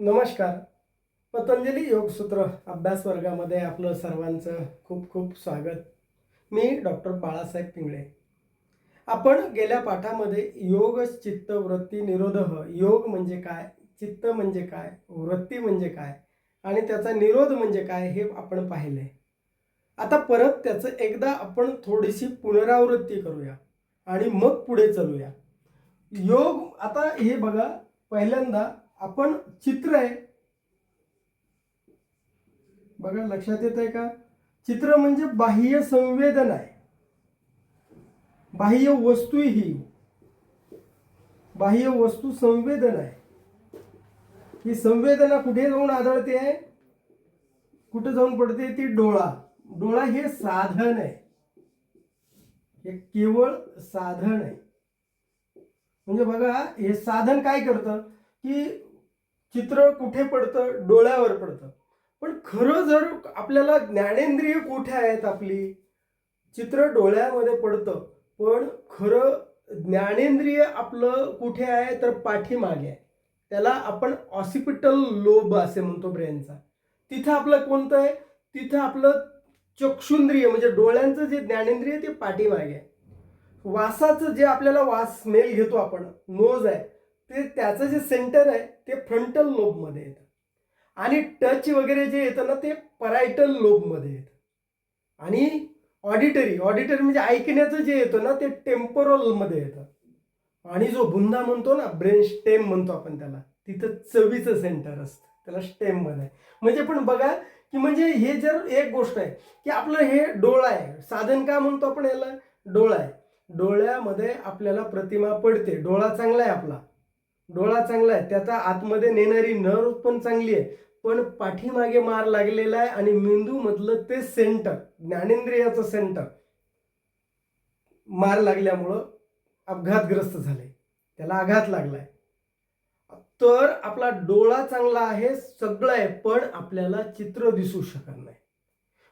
नमस्कार. पतंजली योगसूत्र अभ्यास वर्गामध्ये आपलं सर्वांचं खूप खूप स्वागत. मी डॉक्टर बाळासाहेब पिंगळे. आपण गेल्या पाठामध्ये योग चित्त वृत्ती निरोधः योग म्हणजे काय चित्त म्हणजे काय वृत्ती म्हणजे काय आणि त्याचा निरोध म्हणजे काय हे आपण पाहिले. आता परत त्याचं एकदा आपण थोडीशी पुनरावृत्ती करूया आणि मग पुढे चलूया. योग आता हे बघा पहिल्यांदा आपण चित्र आहे. बघा लक्षात येत आहे का? चित्र म्हणजे बाह्य संवेदन आहे. बाह्य वस्तू ही. बाह्य वस्तू संवेदन आहे. ही संवेदना कुठे जाऊन आढळते आहे कुठे जाऊन पडते? ती डोळा. डोळा हे साधन आहे. हे केवळ साधन आहे. म्हणजे बघा हे साधन काय करतं? की चित्र कुठे पडतं? डोळ्यावर पडतं. पण खरं जर आपल्याला ज्ञानेंद्रिय कुठे आहेत आपली? चित्र डोळ्यामध्ये पडतं. पण खरं ज्ञानेंद्रिय आपलं कुठे आहे? तर पाठीमागे आहे. त्याला आपण ऑसिपिटल लोब असे म्हणतो ब्रेनचा. तिथं आपलं कोणतं आहे? तिथं आपलं चक्षुंद्रिय म्हणजे डोळ्यांचं जे ज्ञानेंद्रिय ते पाठीमागे आहे. वासाचं जे आपल्याला वास स्मेल घेतो आपण नोज आहे ते त्याचं जे सेंटर आहे ते फ्रंटल लोबमध्ये येतं. आणि टच वगैरे जे येतं ना ते परायटल लोबमध्ये येतं. आणि ऑडिटरी ऑडिटरी म्हणजे ऐकण्याचं जे येतं ना ते टेम्पोरलमध्ये येतं. आणि जो बुंदा म्हणतो ना ब्रेन स्टेम म्हणतो आपण त्याला तिथं चवीचं सेंटर असतं. त्याला स्टेममध्ये म्हणजे पण बघा की म्हणजे हे जर एक गोष्ट आहे की आपलं हे डोळा आहे. साधन का म्हणतो आपण याला? डोळा आहे. डोळ्यामध्ये आपल्याला प्रतिमा पडते. डोळा चांगला आहे आपला. डोळा चांगला आहे त्याचा आतमध्ये नेणारी नर्व पण चांगली आहे. पण पाठीमागे मार लागलेला आहे आणि मेंदू मधलं ते सेंटर ज्ञानेंद्रियाचं सेंटर मार लागल्यामुळं अपघातग्रस्त झाले त्याला आघात लागलाय. तर आपला डोळा चांगला आहे सगळं आहे पण आपल्याला चित्र दिसू शकत नाही.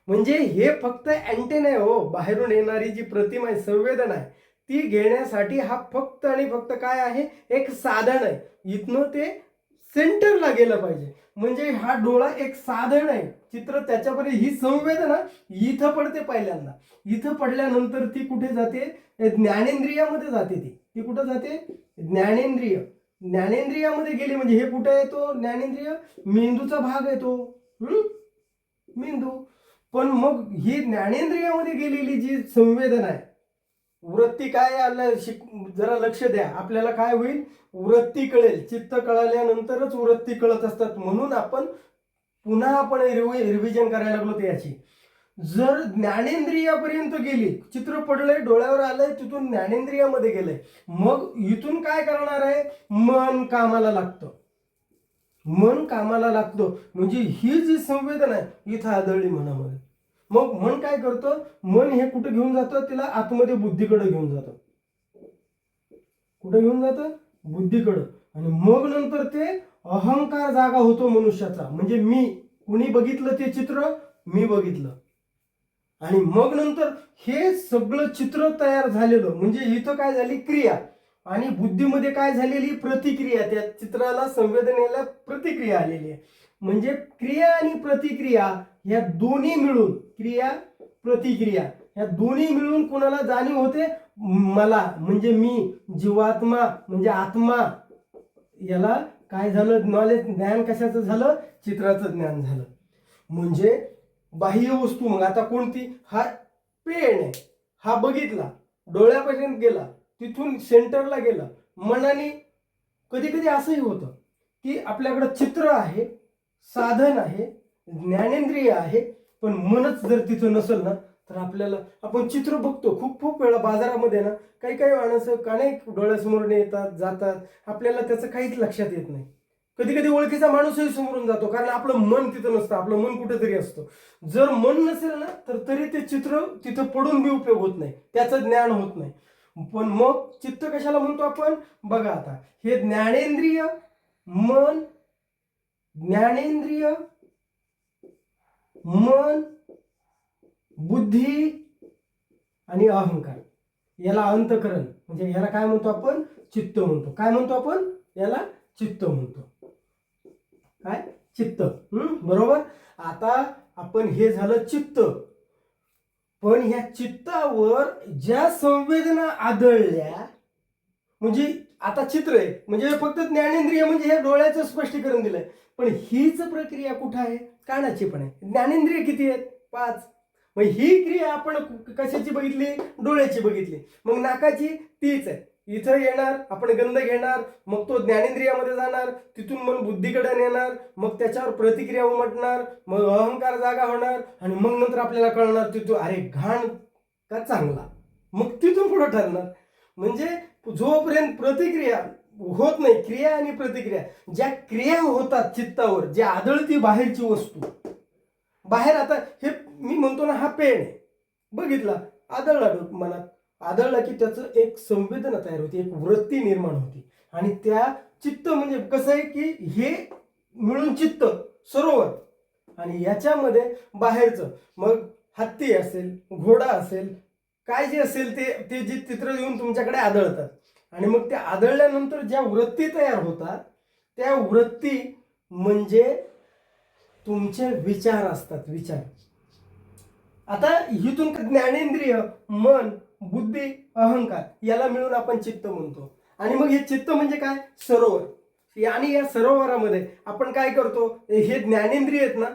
म्हणजे हे फक्त अँटेन आहे हो. बाहेरून येणारी जी प्रतिमा आहे संवेदन आहे ती घेण्यासाठी हा फक्त आणि फक्त काय आहे? एक साधन आहे. इथनं ते सेंटरला गेलं पाहिजे. म्हणजे हा डोळा एक साधन आहे. चित्र त्याच्यापर्यंत ही संवेदना इथं पडते पहिल्यांदा. इथं पडल्यानंतर ती कुठे जाते? ज्ञानेंद्रियामध्ये जाते ती. ती कुठं जाते? ज्ञानेंद्रिय. ज्ञानेंद्रियामध्ये गेली म्हणजे हे कुठं आहे तो ज्ञानेंद्रिय? मेंदूचा भाग आहे तो मेंदू. पण मग ही ज्ञानेंद्रियामध्ये गेलेली जी संवेदना आहे वृत्ती काय आलं शिक जरा लक्ष द्या. आपल्याला काय होईल? वृत्ती कळेल. चित्त कळाल्यानंतरच वृत्ती कळत असतात. म्हणून आपण पुन्हा आपण रिव्हिजन करायला लागलो ते याची. जर ज्ञानेंद्रियापर्यंत गेली चित्र पडलंय डोळ्यावर आलंय तिथून ज्ञानेंद्रियामध्ये गेलंय. मग इथून काय करणार आहे? मन कामाला लागतं. मन कामाला लागतं. म्हणजे ही जी संवेदना आहे इथं आदळली मनामध्ये. मग मन काय करतं? मन हे कुठे घेऊन जातं? तिला आतमध्ये बुद्धीकडे घेऊन जातं. कुठे घेऊन जातं? बुद्धीकडं. आणि मग नंतर ते अहंकार जागा होतो मनुष्याचा. म्हणजे मी कुणी बघितलं ते चित्र? मी बघितलं. आणि मग नंतर हे सगळं चित्र तयार झालेलं. म्हणजे इथं काय झाली? क्रिया. आणि बुद्धीमध्ये काय झालेली? प्रतिक्रिया. त्या चित्राला संवेदनेला प्रतिक्रिया आलेली आहे. म्हणजे क्रिया आणि प्रतिक्रिया ह्या दोन्ही मिळून क्रिया प्रतिक्रिया ह्या दोन्ही मिळून कोणाला जाणीव होते? मला म्हणजे मी जीवात्मा म्हणजे आत्मा. याला काय झालं? नॉलेज ज्ञान कशाचं झालं? चित्राचं ज्ञान झालं. म्हणजे बाह्य वस्तू मग आता कोणती? हा पेन आहे. हा बघितला. डोळ्यापर्यंत गेला. तिथून सेंटरला गेला. मनाने कधी कधी असंही होतं की आपल्याकडं चित्र आहे साधन आहे ज्ञानेंद्रिय आहे पण मनच जर तिथं नसेल ना तर आपल्याला आपण चित्र बघतो. खूप खूप वेळा बाजारामध्ये ना काही काही माणसं कानेक डोळ्यासमोर येतात जातात. आपल्याला त्याचं काहीच लक्षात येत नाही. कधी कधी ओळखीचा माणूसही समोरून जातो कारण आपलं मन तिथं नसतं आपलं मन कुठेतरी असतं. जर मन नसेल ना तर तरी ते चित्र तिथं पडून बी उपयोग होत नाही. त्याचं ज्ञान होत नाही. पण मग चित्त कशाला म्हणतो आपण? बघा आता हे ज्ञानेंद्रिय मन ज्ञानेंद्रिय मन बुद्धी आणि अहंकार. याला अंतकरण म्हणजे याला काय म्हणतो आपण? चित्त म्हणतो. काय म्हणतो आपण? याला चित्त म्हणतो. काय? चित्त. बरोबर? आता आपण हे झालं चित्त. पण ह्या चित्तावर ज्या संवेदना आदळल्या म्हणजे आता चित्र आहे. म्हणजे फक्त ज्ञानेंद्रिय म्हणजे हे डोळ्याचं स्पष्टीकरण दिलंय. पण हीच प्रक्रिया कुठं आहे? कानाची पण आहे. ज्ञानेंद्रिय किती आहेत? पाच. मग ही क्रिया आपण कशाची बघितली? डोळ्याची बघितली. मग नाकाची तीच आहे. इथं येणार आपण गंध घेणार मग तो ज्ञानेंद्रियामध्ये जाणार तिथून मन बुद्धीकडे नेणार मग त्याच्यावर प्रतिक्रिया उमटणार मग अहंकार जागा होणार आणि मग नंतर आपल्याला कळणार तिथून अरे घाण का चांगला? मग तिथून पुढे ठरणार. म्हणजे जोपर्यंत प्रतिक्रिया होत नाही क्रिया आणि प्रतिक्रिया ज्या क्रिया होतात चित्तावर जे आदळती बाहेरची वस्तू बाहेर आता हे मी म्हणतो ना हा पेन आहे. बघितला आदळला डोक- मनात. आदळला की त्याचं एक संवेदना तयार होती एक वृत्ती निर्माण होती. आणि त्या चित्त म्हणजे कसं आहे की हे मिळून चित्त सरोवर. आणि याच्यामध्ये बाहेरचं मग हत्ती असेल घोडा असेल काय जे असेल ते ते जे चित्र येऊन तुमच्याकडे आदळतात. आणि मग ते आदळल्यानंतर ज्या वृत्ती तयार होतात त्या वृत्ती म्हणजे तुमचे विचार असतात विचार. आता इथून ज्ञानेंद्रिय मन बुद्धी अहंकार याला मिळून आपण चित्त म्हणतो. आणि मग हे चित्त म्हणजे काय? सरोवर. आणि या सरोवरामध्ये आपण काय करतो? हे ज्ञानेंद्रिय आहेत ना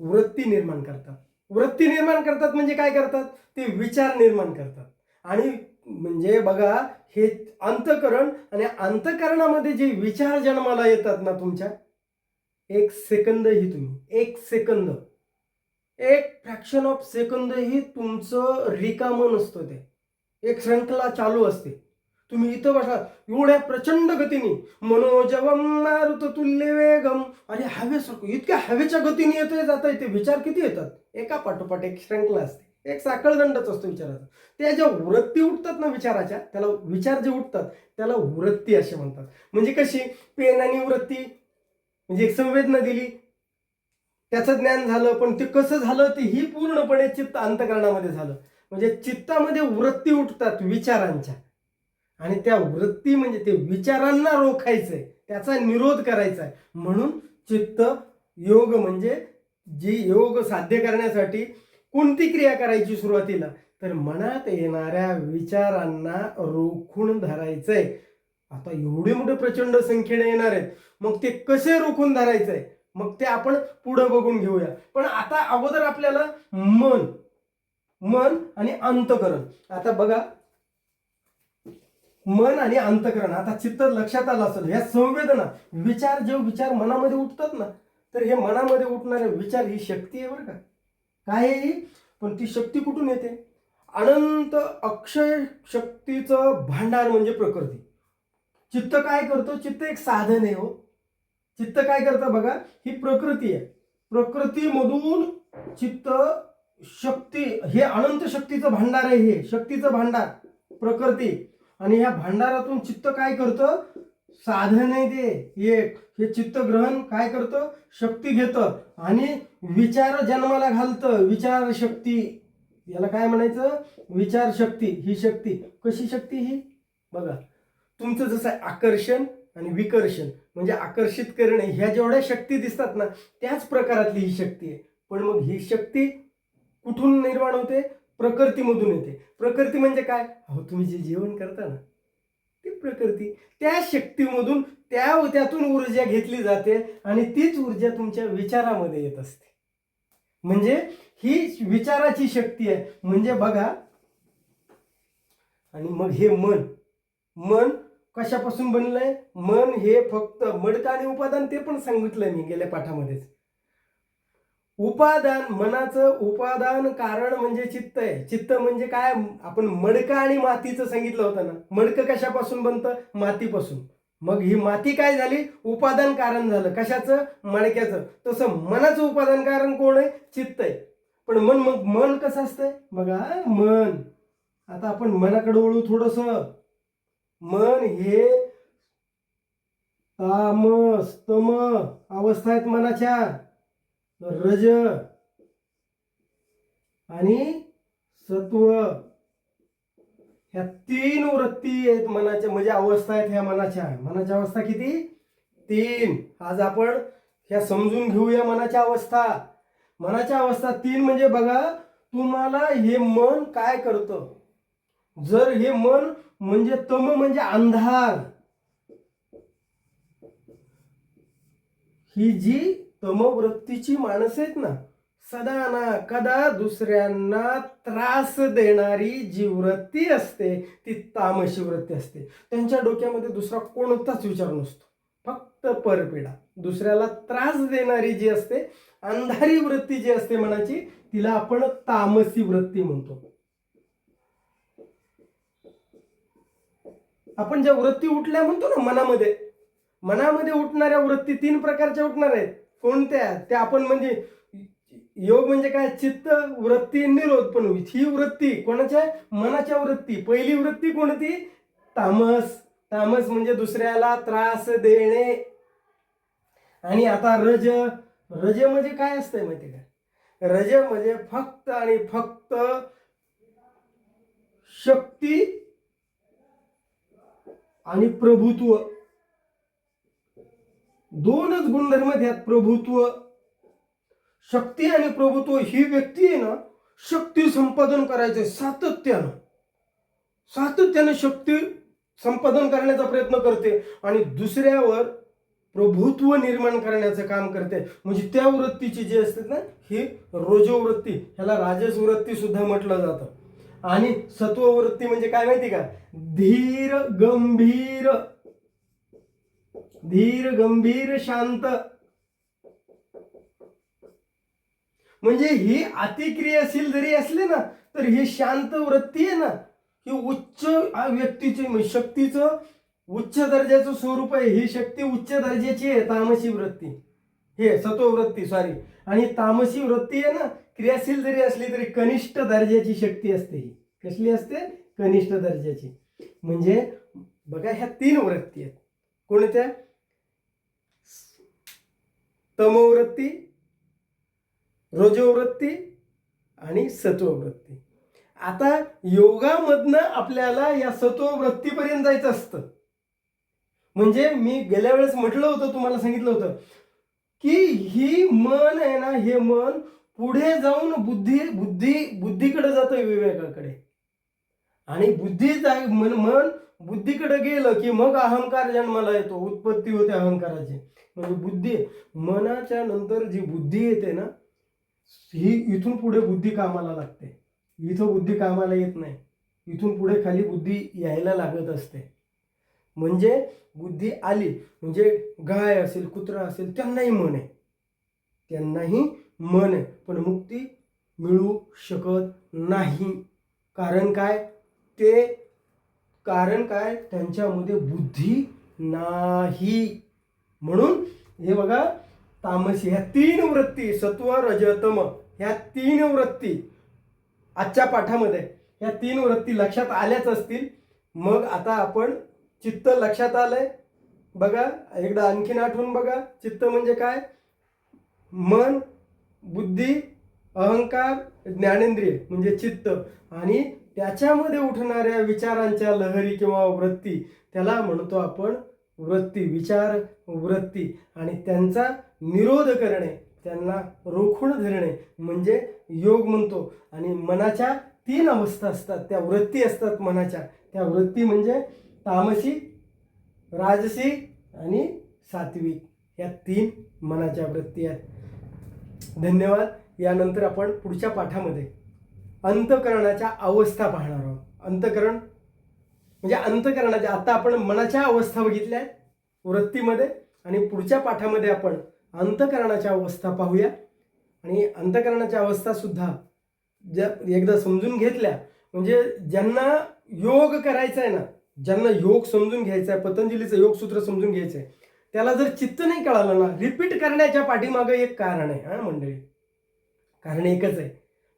वृत्ती निर्माण करतात. वृत्ती निर्माण करतात म्हणजे काय करतात? ते विचार निर्माण करतात. आणि म्हणजे बघा हे अंतकरण आणि अंतकरणामध्ये जे विचार जन्माला येतात ना तुमच्या एक सेकंद ही तुम्ही एक सेकंद एक फ्रॅक्शन ऑफ सेकंद ही तुमचं रिकामं नसतं ते. एक श्रृंखला चालू असते. तुम्ही इथं बसा. एवढ्या प्रचंड गतीने. मनोजवम मारुत तुल्य वेगम. अरे हवेसारखं. इतक्या हवेच्या गतीने येतोय जाता येते विचार किती येतात? एका पाठोपाठ एक श्रृंखला असते. एक साखळदंडच असतो विचाराचा. त्या ज्या वृत्ती उठतात ना विचाराच्या त्याला विचार जे उठतात त्याला वृत्ती असे म्हणतात. म्हणजे कशी? पेन आणि वृत्ती म्हणजे एक संवेदना दिली. त्याचं ज्ञान झालं पण ते कसं झालं ते ही पूर्णपणे चित्त अंतकरणामध्ये झालं. म्हणजे चित्तामध्ये वृत्ती उठतात विचारांच्या. आणि त्या वृत्ती म्हणजे ते विचारांना रोखायचंय त्याचा निरोध करायचा आहे म्हणून चित्त योग म्हणजे जी योग साध्य करण्यासाठी कोणती क्रिया करायची सुरुवातीला? तर मनात येणाऱ्या विचारांना रोखून धरायचंय. आता एवढे मोठे प्रचंड संख्येने येणार आहेत. मग ते कसे रोखून धरायचंय? मग ते आपण पुढं बघून घेऊया. पण आता अगोदर आपल्याला मन मन आणि अंतकरण. आता बघा मन आणि अंतकरण आता चित्त लक्षात आलं असेल ह्या संवेदना विचार जे विचार मनामध्ये उठतात ना तर हे मनामध्ये उठणारे विचार ही शक्ती आहे बरं का. काय आहे ही? पण ती शक्ती कुठून येते? अनंत अक्षय शक्तीचं भांडार म्हणजे प्रकृती. चित्त काय करतो? चित्त एक साधन आहे हो. चित्त काय करतं बघा? ही प्रकृती आहे. प्रकृतीमधून चित्त शक्ती हे अनंत शक्तीचं भांडार आहे हे. शक्तीचं भांडार प्रकृती. आणि ह्या भांडारातून चित्त काय करतं? साधन आहे ते. एक हे चित्तग्रहण काय करतं? शक्ती घेतं. आणि विचार जन्माला घालतं. विचार शक्ती. याला काय म्हणायचं? विचार शक्ती. ही शक्ती. कशी शक्ती ही? बघा. तुमचं जसं आहे आकर्षण आणि विकर्षण. म्हणजे आकर्षित करणे ह्या जेवढ्या शक्ती दिसतात ना त्याच प्रकारातली ही शक्ती आहे. पण मग ही शक्ती कुठून निर्माण होते? प्रकृतीमधून येते. प्रकृती म्हणजे काय? अहो तुम्ही जे जेवण करता ना ती प्रकृती. त्या शक्तीमधून त्या त्यातून ऊर्जा घेतली जाते आणि तीच ऊर्जा तुमच्या विचारामध्ये येत असते. म्हणजे ही विचाराची शक्ती आहे. म्हणजे बघा आणि मग हे मन. मन कशापासून बनलंय? मन हे फक्त मडका आणि उपादान ते पण सांगितलंय मी गेल्या पाठामध्येच. उपादान मनाचं उपादान कारण म्हणजे चित्त आहे. चित्त म्हणजे काय? आपण मडकं आणि मातीचं सांगितलं होतं ना. मडकं कशापासून बनतं? मातीपासून. मग ही माती काय झाली? उपादान कारण झालं. कशाचं? मडक्याचं. तसं मनाचं उपादान कारण कोण आहे? चित्त आहे. पण मन मग मन कसं असतंय? बघा मन. आता आपण मनाकडे वळू थोडस. मन हे तामस तम अवस्था आहेत मनाच्या. रज आणि सत्व. ह्या तीन वृत्ती आहेत मनाच्या म्हणजे अवस्था आहेत ह्या मनाच्या. मनाच्या अवस्था किती? तीन. आज आपण ह्या समजून घेऊया मनाच्या अवस्था. मनाच्या अवस्था तीन म्हणजे बघा तुम्हाला हे मन काय करतं? जर हे मन म्हणजे तम म्हणजे अंधार. ही जी तमवृत्तीची माणस आहेत ना सदा ना कदा दुसऱ्यांना त्रास देणारी जी वृत्ती असते ती तामशी वृत्ती असते. त्यांच्या डोक्यामध्ये दुसरा कोणताच विचार नसतो. फक्त परपीडा. दुसऱ्याला त्रास देणारी जी असते अंधारी वृत्ती जी असते मनाची तिला आपण तामसी वृत्ती म्हणतो. आपण ज्या वृत्ती उठल्या म्हणतो ना मनामध्ये मनामध्ये उठणाऱ्या वृत्ती तीन प्रकारच्या उठणार आहेत. कोणत्या? त्या आपण म्हणजे योग म्हणजे काय? चित्त वृत्ती निरोध पण ही वृत्ती कोणाच्या मनाच्या वृत्ती. पहिली वृत्ती कोणती? तामस. तामस म्हणजे दुसऱ्याला त्रास देणे. आणि आता रज. रज म्हणजे काय असतंय माहिती का? रज म्हणजे फक्त आणि फक्त शक्ती आणि प्रभुत्व. दोनच गुणधर्म आहेत प्रभुत्व शक्ती आणि प्रभुत्व. ही व्यक्ती आहे ना शक्ती संपादन करायचे सातत्यानं. सातत्यानं शक्ती संपादन करण्याचा प्रयत्न करते आणि दुसऱ्यावर प्रभुत्व निर्माण करण्याचं काम करते. म्हणजे त्या वृत्तीची जी असते ना ही रोजो वृत्ती ह्याला राजस वृत्ती सुद्धा म्हटलं जातं. आणि सत्ववृत्ती म्हणजे काय माहिती का? धीर गंभीर धीर गंभीर शांत. म्हणजे ही अतिक्रियाशील जरी असले ना तर ही शांत वृत्ती आहे ना ही उच्च आ- व्यक्तीची म्हणजे शक्तीचं उच्च दर्जाचं स्वरूप आहे. ही शक्ती उच्च दर्जाची आहे तामसी वृत्ती. हे सत्ववृत्ती सॉरी आणि तामसी वृत्ती आहे ना क्रियाशील जरी असली तरी कनिष्ठ दर्जाची शक्ती असते ही. कसली असते? कनिष्ठ दर्जाची. म्हणजे बघा ह्या तीन वृत्ती आहेत. कोणत्या? तमोवृत्ती रजोवृत्ती आणि सत्ववृत्ती. आता योगामधनं आपल्याला या सत्ववृत्तीपर्यंत जायचं असतं. म्हणजे मी गेल्या वेळेस म्हटलं होतं तुम्हाला सांगितलं होतं की ही मन आहे ना हे मन पुढे जाऊन बुद्धी बुद्धी बुद्धीकडे जातं विवेकाकडे. आणि बुद्धी जाय मन मन बुद्धीकडे गेलं की मग अहंकार जन्माला येतो उत्पत्ती होते अहंकाराची. म्हणजे बुद्धी मनाच्या नंतर जी बुद्धी येते ना ही इथून पुढे बुद्धी कामाला लागते. इथं बुद्धी कामाला येत नाही. इथून पुढे खाली बुद्धी यायला लागत असते. म्हणजे बुद्धी आली म्हणजे गाय असेल कुत्रा असेल त्यांनाही मन आहे. त्यांनाही मन आहे. पण मुक्ती मिळू शकत नाही. कारण काय? ते कारण काय? त्यांच्यामध्ये बुद्धी नाही. म्हणून हे बघा तामसी ह्या तीन वृत्ती सत्व रजतम ह्या तीन वृत्ती आजच्या पाठामध्ये ह्या तीन वृत्ती लक्षात आल्याच असतील. मग आता आपण चित्त लक्षात आलंय. बघा एकदा आणखीन आठवून बघा. चित्त म्हणजे काय? मन बुद्धी अहंकार ज्ञानेंद्रिय म्हणजे चित्त आणि त्याच्यामध्ये उठणाऱ्या विचारांच्या लहरी किंवा वृत्ती त्याला म्हणतो आपण वृत्ती विचार वृत्ती. आणि त्यांचा निरोध करणे त्यांना रोखून धरणे म्हणजे योग म्हणतो. आणि मनाच्या तीन अवस्था असतात त्या वृत्ती असतात मनाच्या. त्या वृत्ती म्हणजे तामसी राजसी आणि सात्विक. या तीन मनाच्या वृत्ती आहेत. धन्यवाद. यानंतर आपण पुढच्या पाठामध्ये अंतकरणाच्या अवस्था पाहणार आहोत. अंतकरण म्हणजे अंतकरणाच्या आता आपण मनाच्या अवस्था बघितल्या आहेत वृत्तीमध्ये आणि पुढच्या पाठामध्ये आपण अंतकरणाच्या अवस्था पाहूया. आणि अंतकरणाच्या अवस्था सुद्धा ज्या एकदा समजून घेतल्या म्हणजे ज्यांना योग करायचा आहे ना ज्यांना योग समजून घ्यायचा आहे पतंजलीचं योगसूत्र समजून घ्यायचं आहे त्याला जर चित्त नाही कळालं ना रिपीट करण्याच्या पाठीमागं एक कारण आहे हा मंडळी. कारण एकच आहे.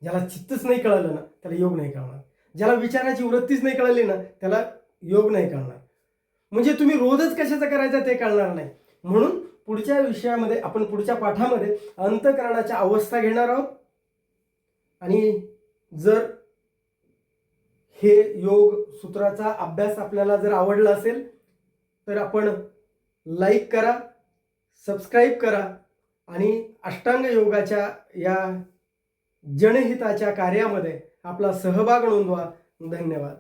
ज्याला चित्तच नाही कळालं ना त्याला योग नाही कळणार. ज्याला विचाराची वृत्तीच नाही कळली ना त्याला योग नाही कळणार. म्हणजे तुम्ही रोजच कशाचं करायचं ते कळणार नाही. म्हणून पुढच्या विषयामध्ये आपण पुढच्या पाठामध्ये अंतकरणाच्या अवस्था घेणार आहोत. आणि जर हे योग सूत्राचा अभ्यास आपल्याला जर आवडला असेल तर आपण लाईक करा सबस्क्राईब करा आणि अष्टांग योगाच्या या जनहिताच्या कार्यामध्ये आपला सहभाग नोंदवा. धन्यवाद.